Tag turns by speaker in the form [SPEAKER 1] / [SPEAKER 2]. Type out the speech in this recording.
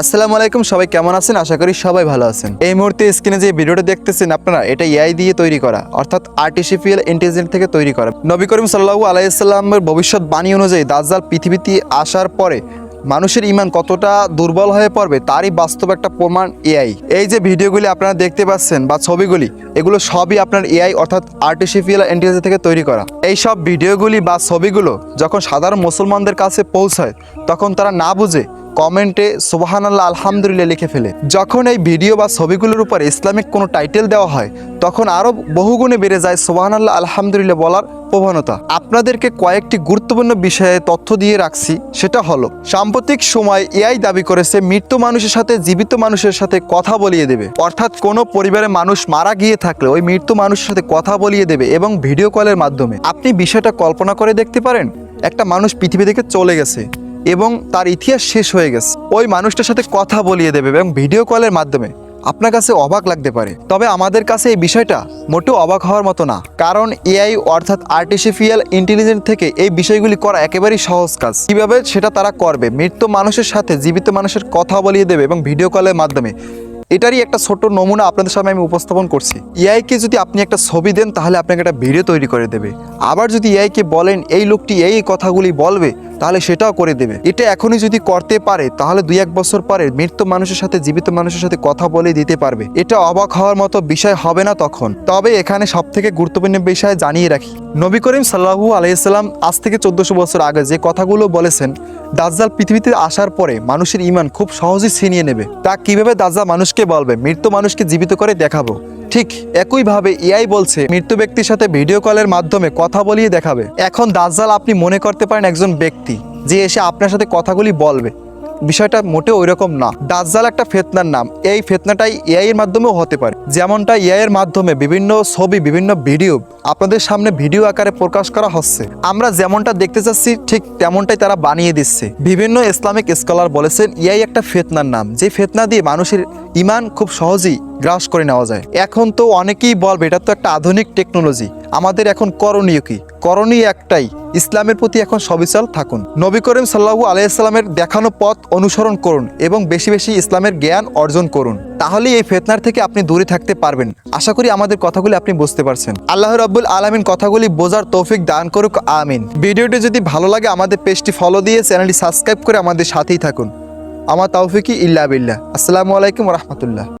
[SPEAKER 1] আসসালামু আলাইকুম, সবাই কেমন আছেন? আশা করি সবাই ভালো আছেন। এই মুহূর্তে স্ক্রিনে যে ভিডিওটা দেখতেছেন আপনারা, এটা এআই দিয়ে তৈরি করা, অর্থাৎ আর্টিফিশিয়াল ইন্টেলিজেন্স থেকে তৈরি করা। নবী করিম সাল্লাহু আলাইসাল্লামের ভবিষ্যৎ বাণী অনুযায়ী দাজ্জাল পৃথিবীতে আসার পরে মানুষের ইমান কতটা দুর্বল হয়ে পড়বে, তারই বাস্তব একটা প্রমাণ এআই। এই যে ভিডিওগুলি আপনারা দেখতে পাচ্ছেন বা ছবিগুলি, এগুলো সবই আপনার এআই, অর্থাৎ আর্টিফিশিয়াল ইন্টেলিজেন্স থেকে তৈরি করা। এই সব ভিডিওগুলি বা ছবিগুলো যখন সাধারণ মুসলমানদের কাছে পৌঁছায়, তখন তারা না বুঝে কমেন্টে সুবাহান আল্লাহ আলহামদুলিল্লাহ লিখে ফেলে। যখন এই ভিডিও বা ছবিগুলোর উপর ইসলামিক কোনো টাইটেল দেওয়া হয়, তখন আরও বহুগুণে বেড়ে যায় সুবাহান আল্লাহ আলহামদুলিল্লাহ বলার প্রবণতা। আপনাদেরকে কয়েকটি গুরুত্বপূর্ণ বিষয়ে তথ্য দিয়ে রাখছি, সেটা হলো, সাম্প্রতিক সময় এআই দাবি করেছে মৃত্যু মানুষের সাথে জীবিত মানুষের সাথে কথা বলিয়ে দেবে। অর্থাৎ কোনো পরিবারে মানুষ মারা গিয়ে থাকলে ওই মৃত্যু মানুষের সাথে কথা বলিয়ে দেবে এবং ভিডিও কলের মাধ্যমে। আপনি বিষয়টা কল্পনা করে দেখতে পারেন, একটা মানুষ পৃথিবী থেকে চলে গেছে। এবং তার ইতিহাস শেষ হয়ে গেছে। ওই মানুষটার সাথে কথা বলিয়ে দেবে এবং ভিডিও কলের মাধ্যমে আপনার কাছে অবাক লাগতে পারে। তবে আমাদের কাছে এই বিষয়টা মোটেও অবাক হওয়ার মতো না। কারণ এআই অর্থাৎ আর্টিফিশিয়াল ইন্টেলিজেন্স থেকে এই বিষয়গুলি করা একেবারেই সহজ কাজ। কীভাবে সেটা তারা করবে? মৃত্যু মানুষের সাথে জীবিত মানুষের কথা বলিয়ে দেবে এবং ভিডিও কলের মাধ্যমে। এটারই একটা ছোট নমুনা আপনাদের সামনে আমি উপস্থাপন করছি। এআইকে যদি আপনি একটা ছবি দেন, তাহলে আপনাকে একটা ভিডিও তৈরি করে দেবে। আবার যদি এআইকে বলেন, এই লোকটি এই এই কথাগুলি বলবে তাহলে সেটাও করে দেবে। এটা এখনই যদি করতে পারে, তাহলে দুই এক বছর পরে মৃত্যু মানুষের সাথে, জীবিত মানুষের সাথে কথা বলে দিতে পারবে। এটা অবাক হওয়ার মতো বিষয় হবে না তখন। তবে এখানে সব থেকে গুরুত্বপূর্ণ বিষয় জানিয়ে রাখি। নবী করিম সাল্লাহু আলাইসাল্লাম আজ থেকে চোদ্দশো বছর আগে যে কথাগুলো বলেছেন, দাজ্জাল পৃথিবীতে আসার পরে মানুষের ইমান খুব সহজেই ছিনিয়ে নেবে। তা কীভাবে দাজ্জাল মানুষকে বলবে? মৃত্যু মানুষকে জীবিত করে দেখাবো। ঠিক একইভাবে এআই বলছে, মৃত্যু ব্যক্তির সাথে ভিডিও কলের মাধ্যমে কথা বলিয়ে দেখাবে। এখন দাজ্জাল, আপনি মনে করতে পারেন একজন ব্যক্তি, যে এসে আপনার সাথে কথাগুলি বলবে। বিষয়টা মোটেও ওই রকম না। দাজ্জাল একটা ফেতনার নাম। এই ফেতনাটাই এআই এর মাধ্যমেও হতে পারে। যেমনটা এআই এর মাধ্যমে বিভিন্ন ছবি, বিভিন্ন ভিডিও আপনাদের সামনে ভিডিও আকারে প্রকাশ করা হচ্ছে। আমরা যেমনটা দেখতে চাচ্ছি, ঠিক তেমনটাই তারা বানিয়ে দিচ্ছে। বিভিন্ন ইসলামিক স্কলার বলেছেন, এআই একটা ফেতনার নাম। যে ফেতনা দিয়ে মানুষের ইমান খুব সহজেই গ্রাস করে নেওয়া যায়। এখন তো অনেকেই বলবে, এটা তো একটা আধুনিক টেকনোলজি। আমাদের এখন করণীয় কি? করণীয় একটাই, ইসলামের প্রতি এখন সবিচাল থাকুন। নবী করিম সাল্লাহু আলাইসাল্লামের দেখানো পথ অনুসরণ করুন এবং বেশি বেশি ইসলামের জ্ঞান অর্জন করুন। তাহলে এই ফেতনার থেকে আপনি দূরে থাকতে পারবেন। আশা করি আমাদের কথাগুলি আপনি বুঝতে পারছেন। আল্লাহ রাব্বুল আলামিন কথাগুলি বোঝার তৌফিক দান করুক, আমিন। ভিডিওটি যদি ভালো লাগে, আমাদের পেজটি ফলো দিয়ে চ্যানেলটি সাবস্ক্রাইব করে আমাদের সাথেই থাকুন। আমার তৌফিকি ইল্লা বিল্লাহ। আসসালামু আলাইকুম রহমতুল্লাহ।